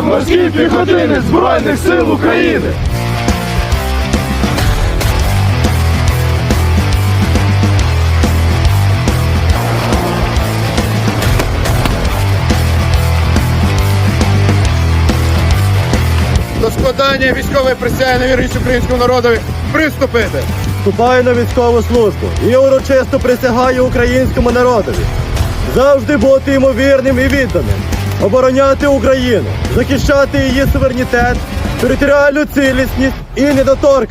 морські піхотини Збройних сил України. До складання військової присяги на вірність українському народові приступити. Вступаю на військову службу і урочисто присягаю українському народові. Завжди бути йому вірним і відданим, обороняти Україну, захищати її суверенітет, територіальну цілісність і недоторканність.